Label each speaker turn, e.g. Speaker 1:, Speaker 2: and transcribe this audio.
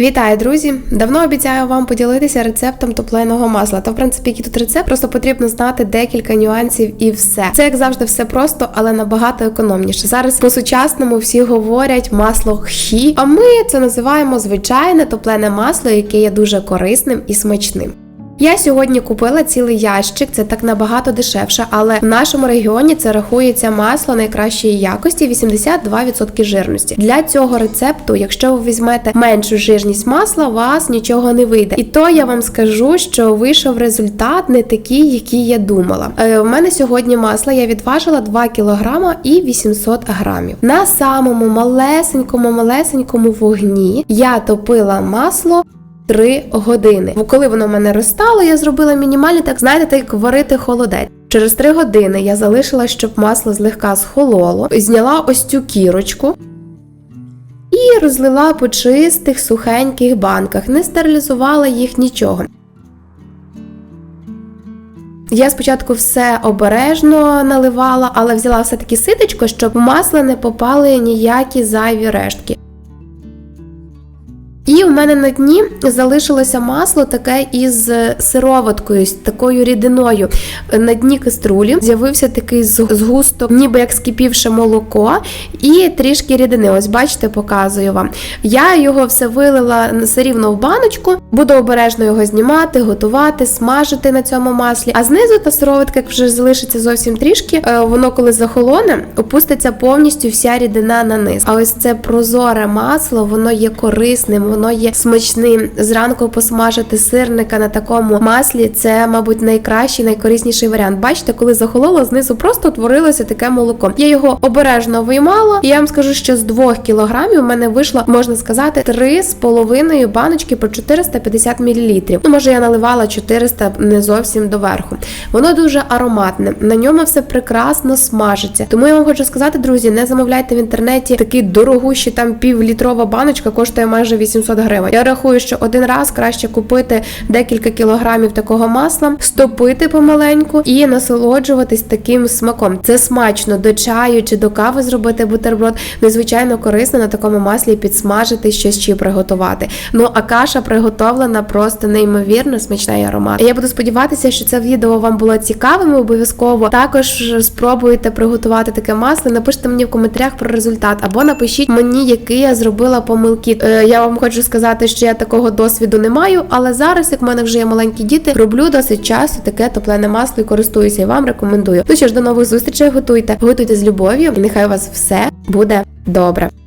Speaker 1: Вітаю, друзі! Давно обіцяю вам поділитися рецептом топленого масла. Та в принципі, який тут рецепт, просто потрібно знати декілька нюансів і все. Це як завжди, все просто, але набагато економніше. Зараз по сучасному всі говорять масло хі, а ми це називаємо звичайне топлене масло, яке є дуже корисним і смачним. Я сьогодні купила цілий ящик, це так набагато дешевше, але в нашому регіоні це рахується масло найкращої якості 82% жирності. Для цього рецепту, якщо ви візьмете меншу жирність масла, у вас нічого не вийде. І то я вам скажу, що вийшов результат не такий, який я думала. Е, у мене сьогодні масла я відважила 2 кг і 800 грамів. На самому малесенькому малесенькому вогні я топила масло. 3 години. Бо коли воно в мене розстало, я зробила мінімальний, так знаєте, так як варити холодець. Через 3 години я залишила, щоб масло злегка схололо, зняла ось цю кірочку і розлила по чистих сухеньких банках, не стерилізувала їх нічого. Я спочатку все обережно наливала, але взяла все-таки ситочко, щоб масло не попали ніякі зайві рештки. І у мене на дні залишилося масло таке із сироваткою, з такою рідиною. На дні каструлі з'явився такий згусток, ніби як скипівше молоко, і трішки рідини. Ось бачите, показую вам. Я його все вилила все рівно в баночку, буду обережно його знімати, готувати, смажити на цьому маслі. А знизу та сироватка, як вже залишиться зовсім трішки, е, воно коли захолоне, опуститься повністю вся рідина на низ. А ось це прозоре масло, воно є корисним воно є смачним. Зранку посмажити сирника на такому маслі це, мабуть, найкращий, найкорисніший варіант. Бачите, коли захололо, знизу просто утворилося таке молоко. Я його обережно виймала, і я вам скажу, що з 2 кілограмів у мене вийшло, можна сказати, 3,5 баночки по 450 мл. Ну, може, я наливала 400 не зовсім доверху. Воно дуже ароматне, на ньому все прекрасно смажиться. Тому я вам хочу сказати, друзі, не замовляйте в інтернеті такий дорогущий там півлітрова баночка, коштує майже 800 гривень. Я рахую, що один раз краще купити декілька кілограмів такого масла, стопити помаленьку і насолоджуватись таким смаком. Це смачно до чаю чи до кави зробити бутерброд. Незвичайно корисно на такому маслі підсмажити щось чи приготувати. Ну а каша приготовлена просто неймовірно смачна і аромат. Я буду сподіватися, що це відео вам було цікавим. Обов'язково також спробуйте приготувати таке масло. Напишіть мені в коментарях про результат, або напишіть мені, які я зробила помилки. Е, я вам хочу сказати, що я такого досвіду не маю, але зараз, як в мене вже є маленькі діти, роблю досить часто таке топлене масло і користуюся і вам рекомендую. Ну що ж, до нових зустрічей готуйте, готуйте з любов'ю, і нехай у вас все буде добре.